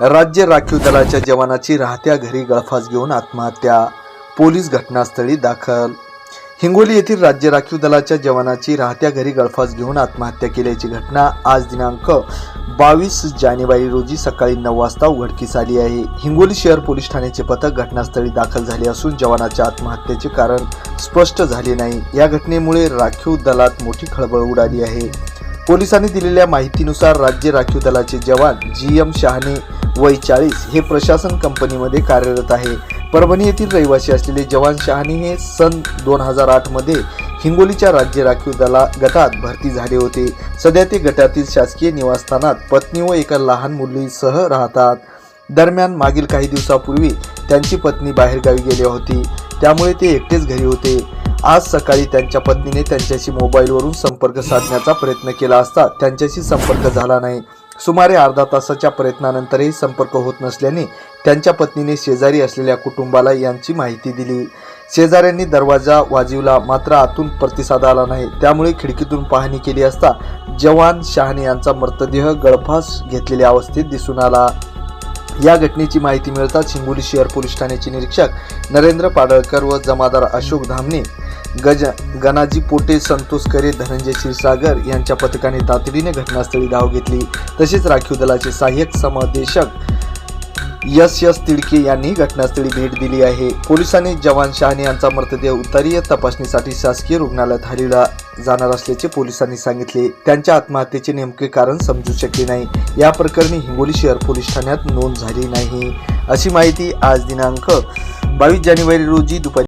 राज्य राखीव दलाच्या जवानाची राहत्या घरी गळफास घेऊन आत्महत्या पोलीस घटनास्थळी दाखल. हिंगोली येथील राज्य राखीव दलाच्या जवानाची राहत्या घरी गळफास घेऊन आत्महत्या केल्याची घटना आज दिनांक बावीस जानेवारी रोजी सकाळी नऊ वाजता उघडकीस आली आहे. हिंगोली शहर पोलीस ठाण्याचे पथक घटनास्थळी दाखल झाले असून जवानाच्या आत्महत्येचे कारण स्पष्ट झाले नाही. या घटनेमुळे राखीव दलात मोठी खळबळ उडाली आहे. पोलिसांनी दिलेल्या माहितीनुसार राज्य राखीव दलाचे जवान जी एम शहाणे वय चाळीस हे प्रशासन कंपनीमध्ये कार्यरत आहे. परभणी येथील रहिवासी असलेले जवान शहानी हे सन दोन हजार आठमध्ये हिंगोलीच्या राज्य राखीव दला गटात भरती झाले होते. सध्या ते गटातील शासकीय निवासस्थानात पत्नी व एका लहान मुलीसह राहतात. दरम्यान मागील काही दिवसापूर्वी त्यांची पत्नी बाहेरगावी गेली होती. त्यामुळे ते एकटेच घरी होते. आज सकाळी त्यांच्या पत्नीने त्यांच्याशी मोबाईलवरून संपर्क साधण्याचा प्रयत्न केला असता त्यांच्याशी संपर्क झाला नाही. सुमारे अर्धा तासाच्या प्रयत्नानंतरही संपर्क होत नसल्याने त्यांच्या पत्नीने शेजारी असलेल्या कुटुंबाला यांची माहिती दिली. शेजाऱ्यांनी दरवाजा वाजवला मात्र आतून प्रतिसाद आला नाही. त्यामुळे खिडकीतून पाहणी केली असता जवान शहाणे यांचा मृतदेह गळफास घेतलेल्या अवस्थेत दिसून आला. या घटनेची माहिती मिळताच हिंगोली शहर पोलीस ठाण्याचे निरीक्षक नरेंद्र पाडळकर व जमादार अशोक धामणे गज गणाजी पोटे संतोष करे धनंजय क्षीरसागर यांच्या पथकाने तातडीने घटनास्थळी धाव घेतली. तसेच राखीव दलाचे सहाय्यक समादेशक यस यस तिडके यांनी घटनास्थळी भेट दिली आहे. पोलिसांनी जवान शहाणे यांचा मृतदेह उत्तरीय तपासणीसाठी शासकीय रुग्णालयात हलविला जाणार असल्याचे पोलिसांनी सांगितले. त्यांच्या आत्महत्येचे नेमके कारण समजू शकले नाही. या प्रकरणी हिंगोली शहर पोलीस ठाण्यात नोंद झाली नाही. अशी माहिती आज दिनांक बावीस जानेवारी रोजी दुपारी